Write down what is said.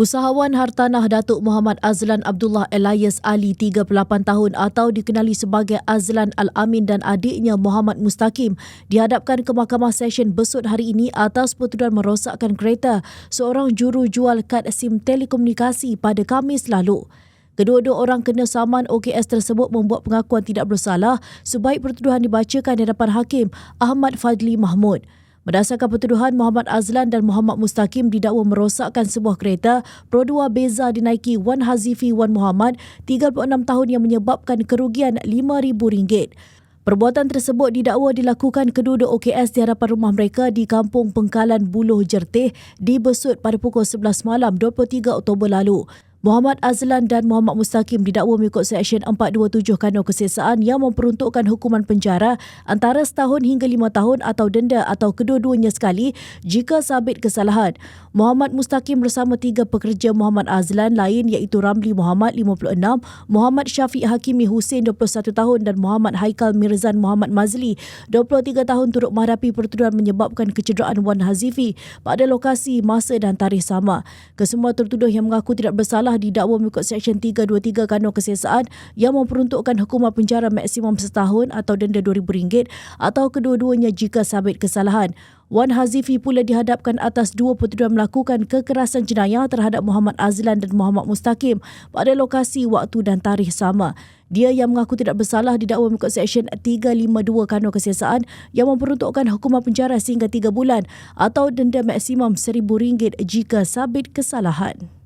Usahawan hartanah Datuk Muhammad Azlan Abdullah Elias Ali 38 tahun atau dikenali sebagai Azlan Al-Amin dan adiknya Muhammad Mustaqim dihadapkan ke Mahkamah Session Besut hari ini atas pertuduhan merosakkan kereta seorang juru jual kad SIM telekomunikasi pada Kamis lalu. Kedua-dua orang kena saman OKS tersebut membuat pengakuan tidak bersalah sebaik pertuduhan dibacakan di hadapan Hakim Ahmad Fadli Mahmud. Berdasarkan pertuduhan, Muhammad Azlan dan Muhammad Mustaqim didakwa merosakkan sebuah kereta Pro 2 Beza dinaiki Wan Hazifi Wan Muhammad, 36 tahun yang menyebabkan kerugian RM5,000. Perbuatan tersebut didakwa dilakukan kedua-dua OKS di hadapan rumah mereka di Kampung Pengkalan Buluh Jertih di Besut pada pukul 11 malam 23 Oktober lalu. Muhammad Azlan dan Muhammad Mustaqim didakwa mengikut Seksyen 427 Kanun Kesesaan yang memperuntukkan hukuman penjara antara setahun hingga lima tahun atau denda atau kedua-duanya sekali jika sabit kesalahan. Muhammad Mustaqim bersama tiga pekerja Muhammad Azlan lain iaitu Ramli Muhammad 56, Muhammad Syafiq Hakimi Hussein 21 tahun dan Muhammad Haikal Mirzan Muhammad Mazli 23 tahun turut menghadapi pertuduhan menyebabkan kecederaan Wan Hazifi pada lokasi, masa dan tarikh sama. Kesemua tertuduh yang mengaku tidak bersalah telah didakwa mengikut Seksyen 323 Kanun Kesesaan yang memperuntukkan hukuman penjara maksimum setahun atau denda RM2,000 atau kedua-duanya jika sabit kesalahan. Wan Hazifi pula dihadapkan atas dua pertuduhan melakukan kekerasan jenayah terhadap Muhammad Azlan dan Muhammad Mustaqim pada lokasi, waktu dan tarikh sama. Dia yang mengaku tidak bersalah didakwa mengikut Seksyen 352 Kanun Kesesaan yang memperuntukkan hukuman penjara sehingga 3 bulan atau denda maksimum RM1,000 jika sabit kesalahan.